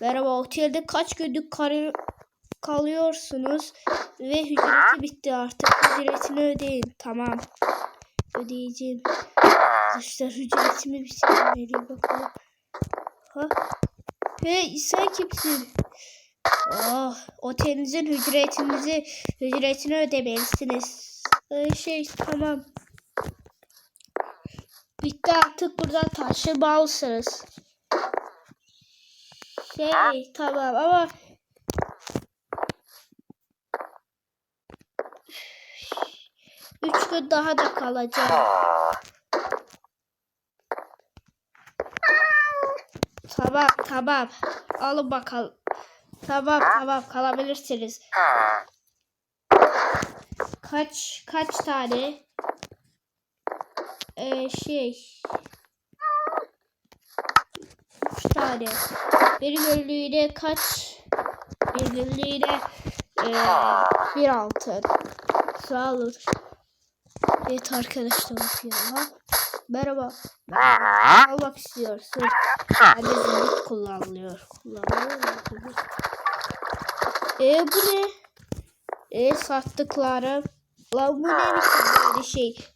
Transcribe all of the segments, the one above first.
Merhaba otelde kaç günlük kar- kalıyorsunuz? Ve hücreti bitti artık. Ücretini ödeyin. Tamam. Ödeyeceğim. Arkadaşlar hücretimi bitirmeliyim bakalım. Ha? Hey sen kimsin? Oh otelinizin hücretinizi hücretini ödemelisiniz. Ee, şey tamam. Bitti artık. Buradan taşınmalısınız şey tamam ama üç gün daha da kalacağım. Tamam tamam. Alın bakalım. Tamam tamam kalabilirsiniz. Kaç kaç tane? Ee, şey. Üç tane. Bir günlüğüne kaç? Bir günlüğüne ee, bir altın. Sağ olun. Evet arkadaşlar ya. Merhaba. Merhaba. Almak istiyorsun. Hadi zümrüt kullanılıyor. Kullanılıyor mu? E bu ne? E sattıklarım. Lan bu ne biçim böyle şey?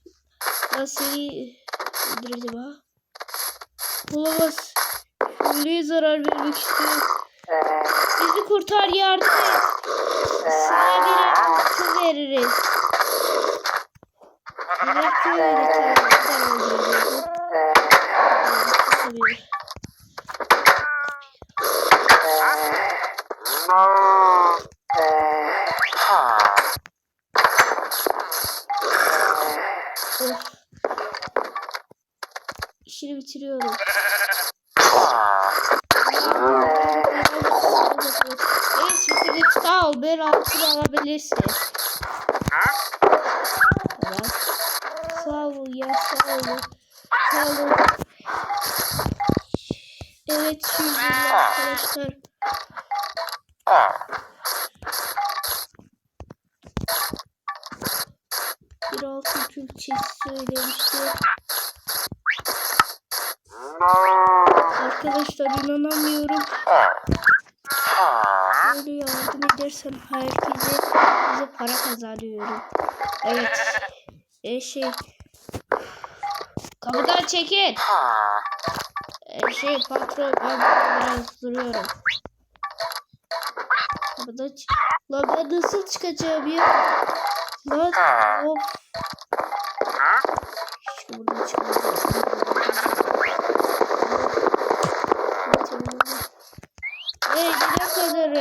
Nasıl öldüreceğim ha? Olamaz. Şuraya zarar vermek istiyorum. Bizi kurtar yardım et. Sana bir altın veririz. Öldürüyorsun. Tabii. Of. İşini bitiriyorum. Evet ol. Ben altını alabilirsin. Tamam. Sağ ol ya. Sağ ol. Sağ ol. Evet şimdi arkadaşlar. Bir altın Türkçesi söylemişti. Arkadaşlar inanamıyorum. Böyle yardım edersem herkese bize para kazanıyorum. Evet. E şey. Kapıdan çekin. E şey patron ben biraz duruyorum. Kapıdan çık. Lan ben nasıl çıkacağım ya? Lan of. İşte buradan. Evet, ne kadar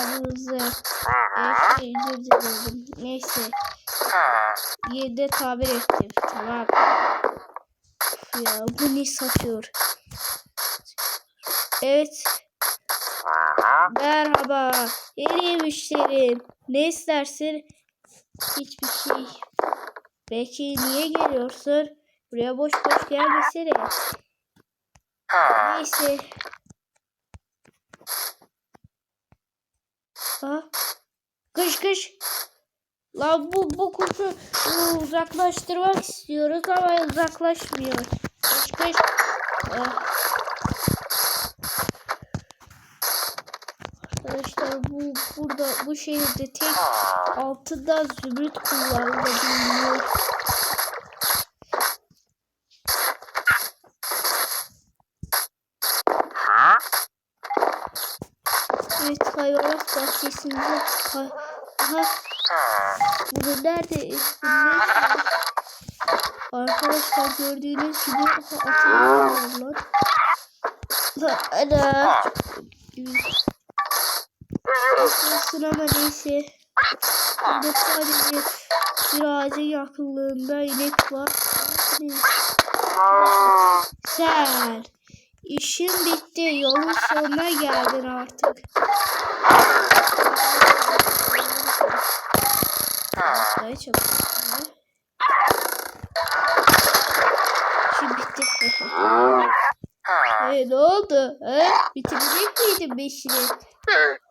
restoranımızı e, şey, özür dilerim. Neyse. Yedi tabir ettim. Tamam. Ya bu ne satıyor? Evet. Merhaba. Yeni müşterim. Ne istersin? Hiçbir şey. Peki niye geliyorsun? Buraya boş boş gelmesene. Neyse. Ha? Kış kış. Lan bu bu kuşu uzaklaştırmak istiyoruz ama uzaklaşmıyor. Kış kış. Ah. Arkadaşlar bu burada bu şehirde tek altında zümrüt kullanılabiliyor. Evet hayvanat bahçesinde ha, aha, bunu nerede ne? Arkadaşlar gördüğünüz gibi atıyorlar. Ana. Nasılsın ama neyse. Burada sadece bir ağacın yakınlığında inek var. Sen işin bitti. Yolun sonuna geldin artık. Çok güzel. İşin bitti. Hey, ne oldu? He? Bitirecek miydin beşini?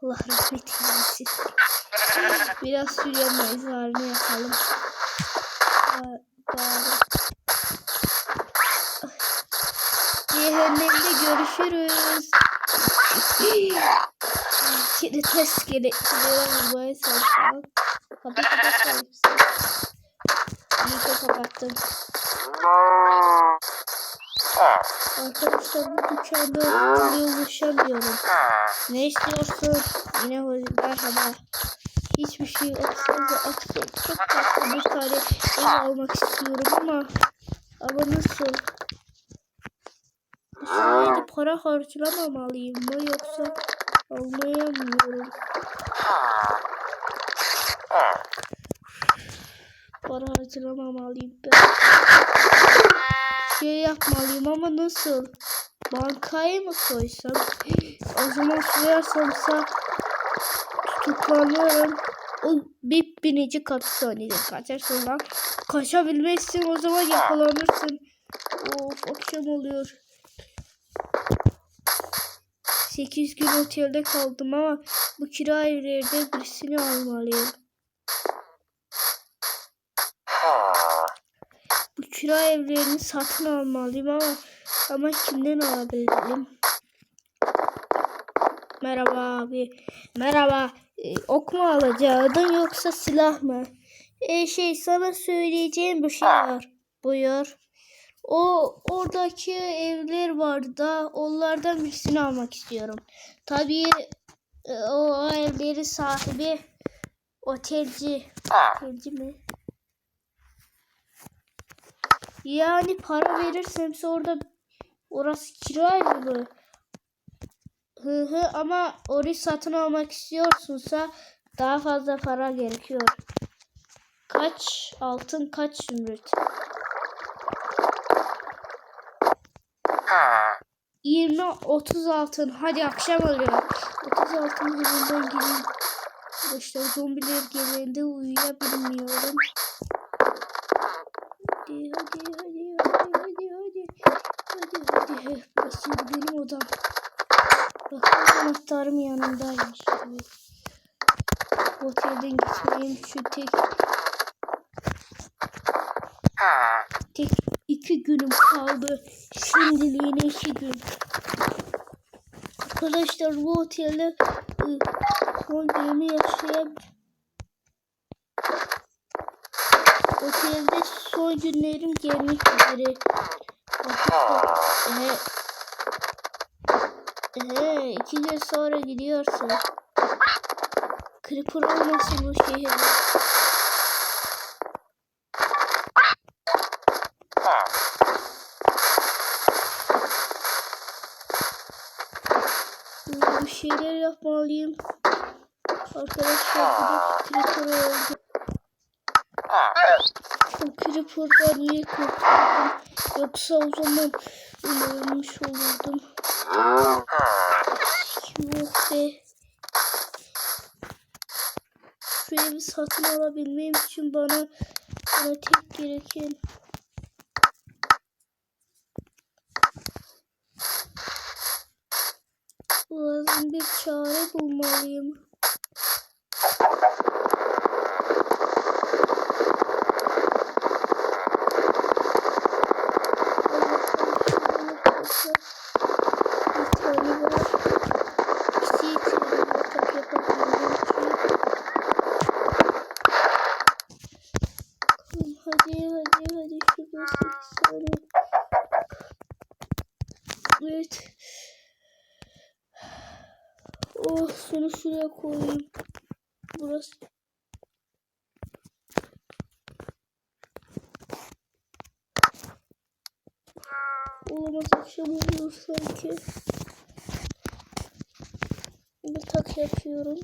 Allah rahmet eylesin. Biraz sürüyemeyiz halini yapalım. Ba- Bari. Cehennemde görüşürüz. Şimdi test gerektiriyor vurmaya çalışacağım. Kapat kapat sayıpsın. İyi ki kapattım. Arkadaşlar bu dükkanda buraya ulaşamıyorum. Ne istiyorsun? Yine merhaba. Hiçbir şey atsanıza atın. Çok tatlı bir tane ev almak istiyorum ama ama nasıl? Sayede para harcamamalıyım mı yoksa almayamıyorum. Para harcamamalıyım ben. Şey yapmalıyım ama nasıl? Bankaya mı soysam? O zaman soyarsamsa tutuklanıyorum. O bir binici hapishanede kaçarsın lan. Kaçabilmezsin o zaman yakalanırsın. Of akşam oluyor. 8 gün otelde kaldım ama bu kira evlerde birisini almalıyım. Bu kira evlerini satın almalıyım ama ama kimden alabilirim? Merhaba abi. Merhaba. Ee, ok mu alacaktın yoksa silah mı? Ee, şey sana söyleyeceğim bir şey var. Buyur. O oradaki evler var da onlardan birisini almak istiyorum. Tabii e, o, evlerin sahibi otelci. Otelci mi? Yani para verirsemse orada orası kira evi mi? Hı hı ama orayı satın almak istiyorsunsa daha fazla para gerekiyor. Kaç altın kaç zümrüt? 20 30 altın. Hadi akşam oluyor. 30 altın hemen gireyim. Arkadaşlar zombiler geldiğinde uyuyabilmiyorum. Hadi hadi hadi hadi hadi hadi. Hadi hadi. Burası benim odam. Bakın anahtarım yanımdaymış. Evet. Otelden gitmeyeyim şu tek tek iki günüm kaldı. Şimdiliğine iki gün. Arkadaşlar bu otelde ı, son günümü yaşayabilirim. Otelde son günlerim gelmek üzere. Ehe, ehe, iki gün sonra gidiyorsun. Creeper olmasın bu şehir. Bir şeyler yapmalıyım. Arkadaşlar buradaki Creeper oldu. O Creeper'dan niye kurtuldum? Yoksa o zaman ölmüş olurdum. Yok be. Şu evi satın alabilmem için bana, bana tek gereken lazım bir çare bulmalıyım. Bir tane var. İşte yeterli yatak yapabilmem için. Hadi hadi hadi şurada 8 tane. Evet. Oh şunu şuraya koyayım. Burası. Olamaz akşam oluyor sanki. Bir tak yapıyorum.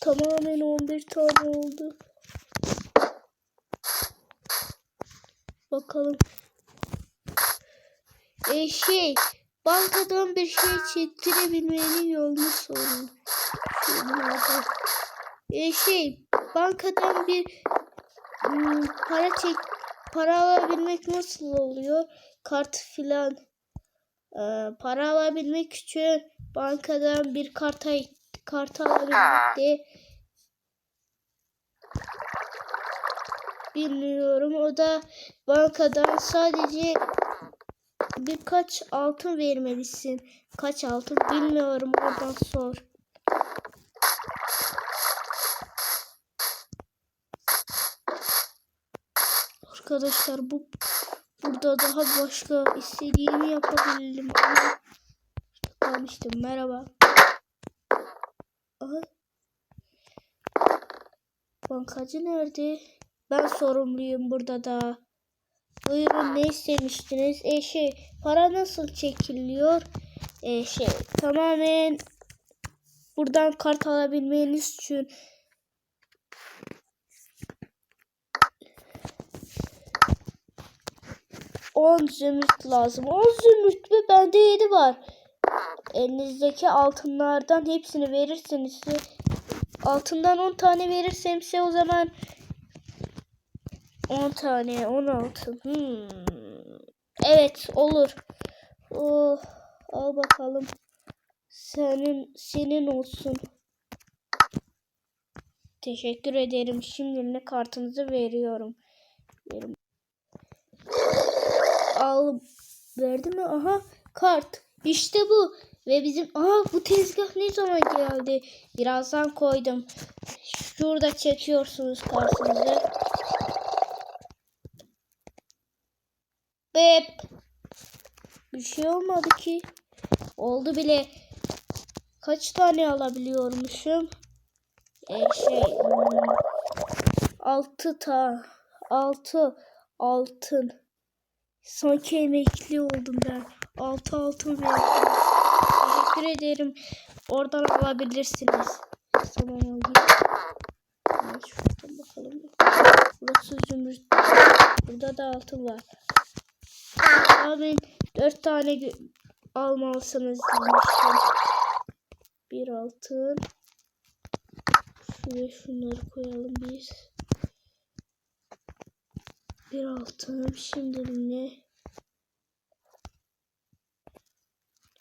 Tamamen 11 tane oldu. Bakalım. E şey, bankadan bir şey çektirebilmenin yolunu sorun. Şunlarda. E şey, bankadan bir hmm, para çek para alabilmek nasıl oluyor? Kart filan. Ee, para alabilmek için bankadan bir karta kart alabilmek de bilmiyorum. O da bankadan sadece birkaç altın vermelisin. Kaç altın bilmiyorum oradan sor. Arkadaşlar bu burada daha başka istediğimi yapabilirim kalmıştım. Merhaba. Aha. Bankacı nerede? Ben sorumluyum burada da. Buyurun ne istemiştiniz? E şey para nasıl çekiliyor? E şey tamamen buradan kart alabilmeniz için On zümrüt lazım. 10 zümrüt mü? Bende 7 var. Elinizdeki altınlardan hepsini verirseniz altından 10 tane verirsem size o zaman 10 tane 16. Hmm. Evet olur. Oh, al bakalım. Senin senin olsun. Teşekkür ederim. Şimdi kartınızı veriyorum. Al verdi mi? Aha kart. İşte bu. Ve bizim aha bu tezgah ne zaman geldi? Birazdan koydum. Şurada çekiyorsunuz kartınızı. Bep. Bir şey olmadı ki. Oldu bile. Kaç tane alabiliyormuşum? Ee, şey. hmm, Altı ta. Altı altın. Sanki emekli oldum ben. Altı altın verdiniz. Teşekkür ederim. Oradan alabilirsiniz. Tamam alayım. Şuradan bakalım. Burası zümrüt. Burada da altın var. Abi dört tane almalısınız demiştim. Bir altın. Şuraya şunları koyalım biz. Bir altın. Şimdi ne?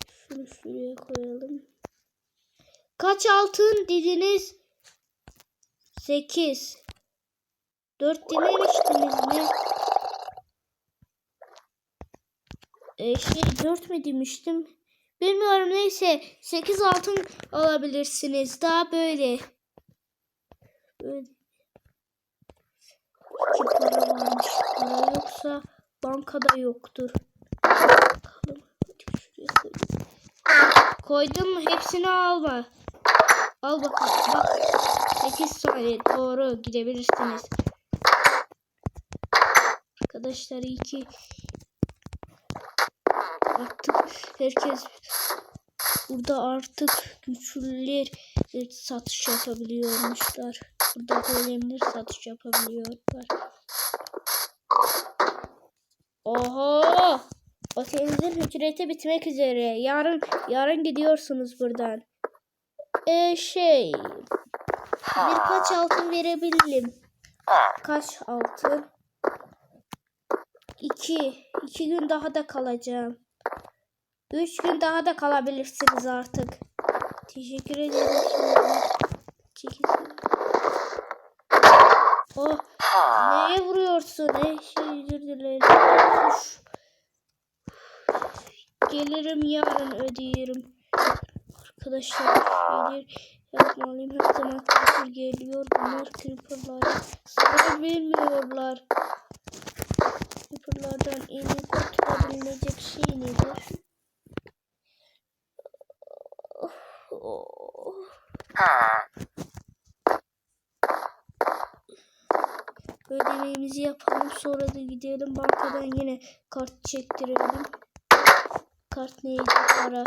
Şunu şuraya koyalım. Kaç altın dediniz? Sekiz. Dört dememiştiniz mi? Şey dört mü demiştim? Bilmiyorum neyse. Sekiz altın alabilirsiniz. Daha böyle. Böyle. Yoksa bankada yoktur. Koydum mu? Hepsini alma. Al bakalım. Bak. 8 saniye doğru gidebilirsiniz. Arkadaşlar iyi ki artık herkes burada artık güçlüler e, satış yapabiliyormuşlar. Burada golemler satış yapabiliyorlar. Oho! Otelinizin ücreti bitmek üzere. Yarın yarın gidiyorsunuz buradan. Ee şey birkaç altın verebilirim. Kaç altın? İki. İki gün daha da kalacağım. Üç gün daha da kalabilirsiniz artık. Teşekkür ederim. Çekilsin. Oh, neye vuruyorsun? Ne şey özür dilerim. Gelirim yarın ödeyerim. Arkadaşlar şeyler yapmalıyım. Her zaman creeper geliyor. Bunlar creeperlar. Sana bilmiyorlar. Creeperlardan en iyi kurtulabilecek şey nedir? Ödememizi yapalım sonra da gidelim bankadan yine kart çektirelim. Kart neydi para?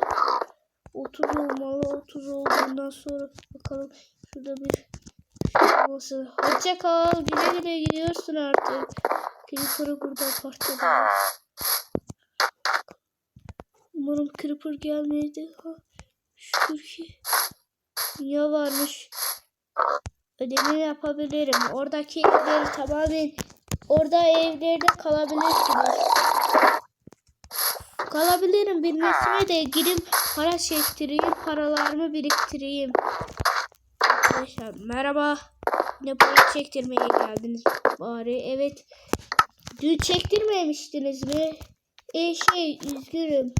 30 olmalı 30 olduğundan sonra bakalım şurada bir olması. Hoşça kal güle güle gidiyorsun artık. Creeper'ı burada parçaladım. Umarım Creeper gelmedi. Ha, şükür ki. Dünya varmış. Ödemeni yapabilirim. Oradaki evleri tamamen orada evlerde kalabilirsiniz. Kalabilirim. Bilmesine de gidip para çektireyim. Paralarımı biriktireyim. Arkadaşlar merhaba. Ne para çektirmeye geldiniz bari. Evet. Dün çektirmemiştiniz mi? E şey üzgünüm.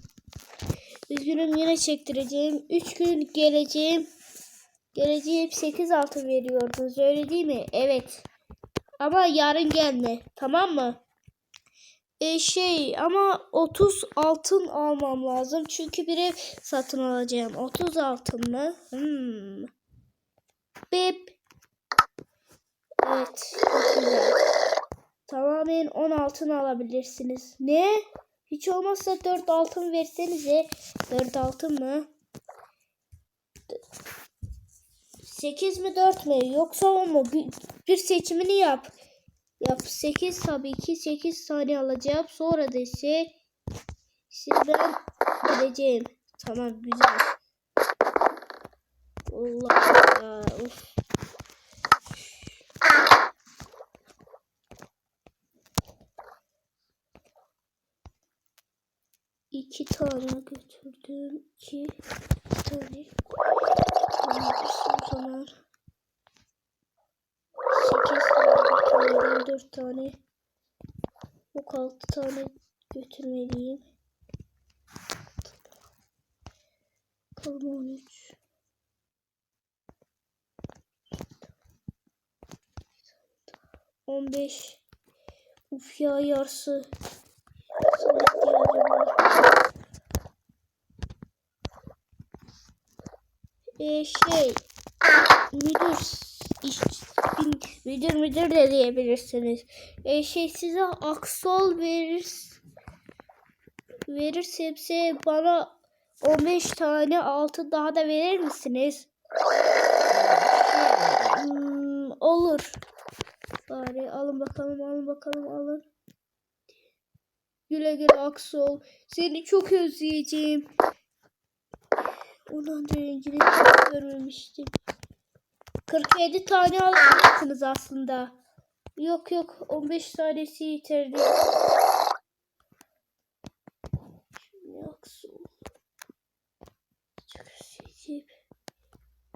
Üzgünüm yine çektireceğim. 3 gün geleceğim. Geleceğim 8 altın veriyordunuz öyle değil mi? Evet. Ama yarın gelme. Tamam mı? E şey ama 30 altın almam lazım. Çünkü bir ev satın alacağım. 30 altın mı? Hmm. Bip. Evet. Çok güzel. Tamamen 10 altın alabilirsiniz. Ne? Hiç olmazsa 4 altın versenize. 4 altın mı? 8 mi 4 mü? Yoksa o mu? Bir, bir seçimini yap. Yap 8 tabii ki 8 tane alacağım. Sonra da ise sizden gideceğim. Tamam güzel. Allah ya. Of. İki tane götürdüm. İki tane. Zaman. Sekiz tane götürmeliyim. Dört tane. Yok altı tane götürmeliyim. On üç. On beş. Uf ya yarısı. Sana ihtiyacım var. Ee, şey müdür iş, müdür müdür de diyebilirsiniz. Ee, şey size aksol verir verirsem size bana 15 tane altın daha da verir misiniz? Hmm, olur. Bari alın bakalım alın bakalım alın. Güle güle Aksol. Seni çok özleyeceğim. Da rengini hiç görmemiştim. 47 tane alabilirsiniz aslında. Yok yok 15 tanesi yeterli.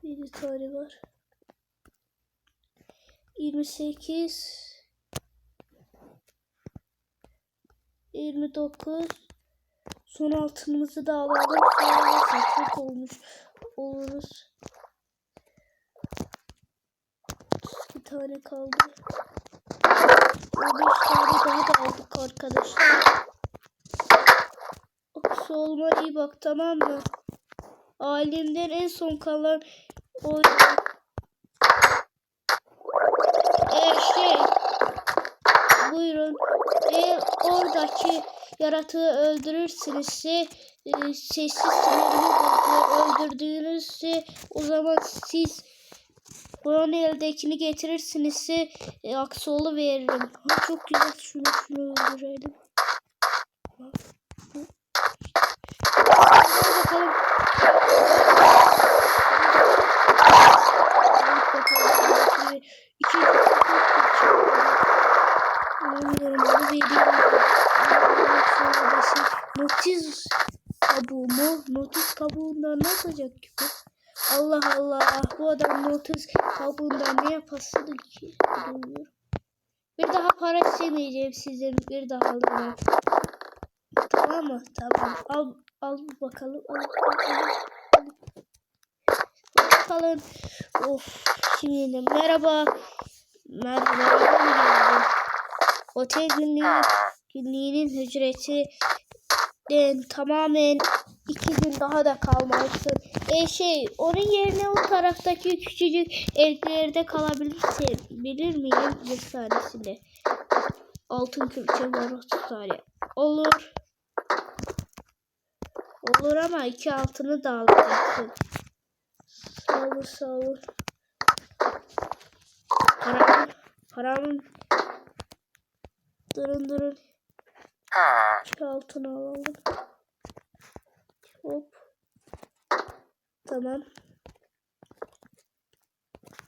7 tane var. 28 29 Son altınımızı da alalım. Satılık olmuş oluruz. 32 tane kaldı. 15 tane daha da aldık arkadaşlar. Aksu olma iyi bak tamam mı? Ailemden en son kalan o şey buyurun eğer oradaki yaratığı öldürürsünüzse e, sessiz sinirli bozuyor. öldürdüğünüzse o zaman siz buranın eldekini getirirsinizse e, aksolu veririm. Ha, çok güzel şunu şunu öldürelim. Hadi bakalım. Hadi bakalım. İkinci Bilmiyorum onu veriyorum. Notiz kabuğu mu? Notiz kabuğundan ne yapacak ki bu? Allah Allah. Bu adam notiz kabuğundan ne yapasın ki? Bilmiyorum. Bir daha para istemeyeceğim sizden. Bir daha alırım. Tamam mı? Tamam. Al, al bakalım. Al bakalım. Al bakalım. Of. Şimdi merhaba. Merhaba. Geldim. Otel günlüğü, ücreti den tamamen iki gün daha da kalmalısın. E şey onun yerine o taraftaki küçücük evlerde kalabilirse bilir miyim bir tanesinde. Altın külçe var 30 tane. Olur. Olur ama iki altını da alacaksın. Sağ ol. Paramın, paramın Durun durun. Şu altını alalım. Hop. Tamam.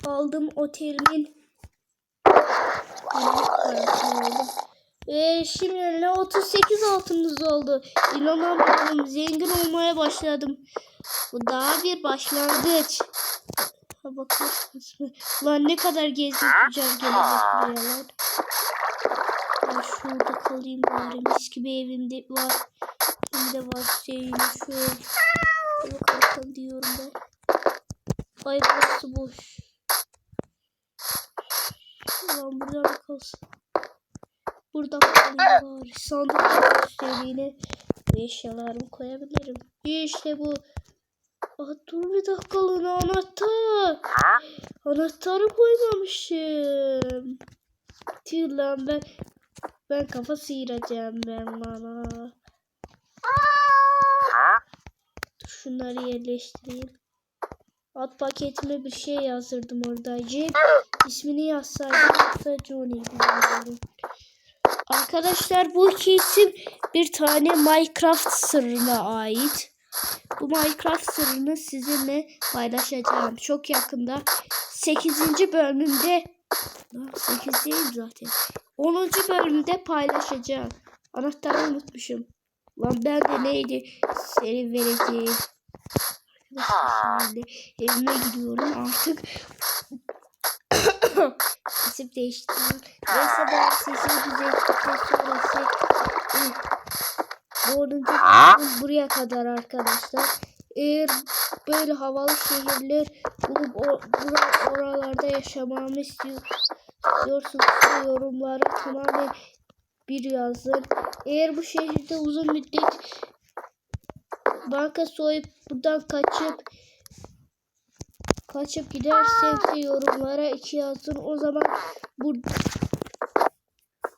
Aldım otelimin. aldım. Ee, şimdi ne 38 altımız oldu. İnanamıyorum. Zengin olmaya başladım. Bu daha bir başlangıç. Ha bakın. Lan ne kadar gelecek buraya lan. Ben burada kalayım bari. Mis gibi evimde var. Hem de var şeyini şöyle. Şöyle kalkalım diyorum ben. Ay burası boş. Ulan burada mı kalsın? Burada kalayım bari. Sandık üstlerine eşyalarımı koyabilirim. İşte bu. Aa, dur bir dakikalığına anahtar. Anahtarı koymamışım. Tüh lan ben ben kafa sıyıracağım ben bana. Şunları yerleştireyim. Alt paketime bir şey yazdırdım orada. Cem ismini yazsaydım yoksa Johnny. Arkadaşlar bu iki isim bir tane Minecraft sırrına ait. Bu Minecraft sırrını sizinle paylaşacağım. Çok yakında 8. bölümünde 8 değil zaten. 10. bölümde paylaşacağım. Anahtarı unutmuşum. Lan ben de neydi seni vereceğim. Şimdi evime gidiyorum artık. İsim değiştirdim. Neyse ben sesimi düzelttikten sonrası bu 10. bölüm buraya kadar arkadaşlar. Eğer böyle havalı şehirler bulup o, bura- oralarda yaşamamı istiyor, istiyorsanız yorumlara tamamen bir yazın. Eğer bu şehirde uzun müddet banka soyup buradan kaçıp kaçıp giderseniz de yorumlara iki yazın. O zaman bur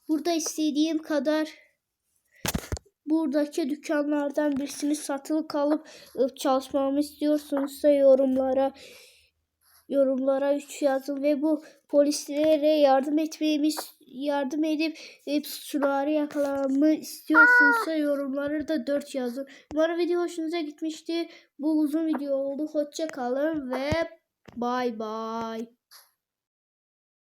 burada istediğim kadar buradaki dükkanlardan birisini satılık kalıp ıı, çalışmamı istiyorsunuzsa yorumlara yorumlara 3 yazın ve bu polislere yardım etmemi yardım edip hep suçluları yakalamamı istiyorsunuzsa yorumlara da 4 yazın. Umarım video hoşunuza gitmişti. Bu uzun video oldu. Hoşça kalın ve bay bay.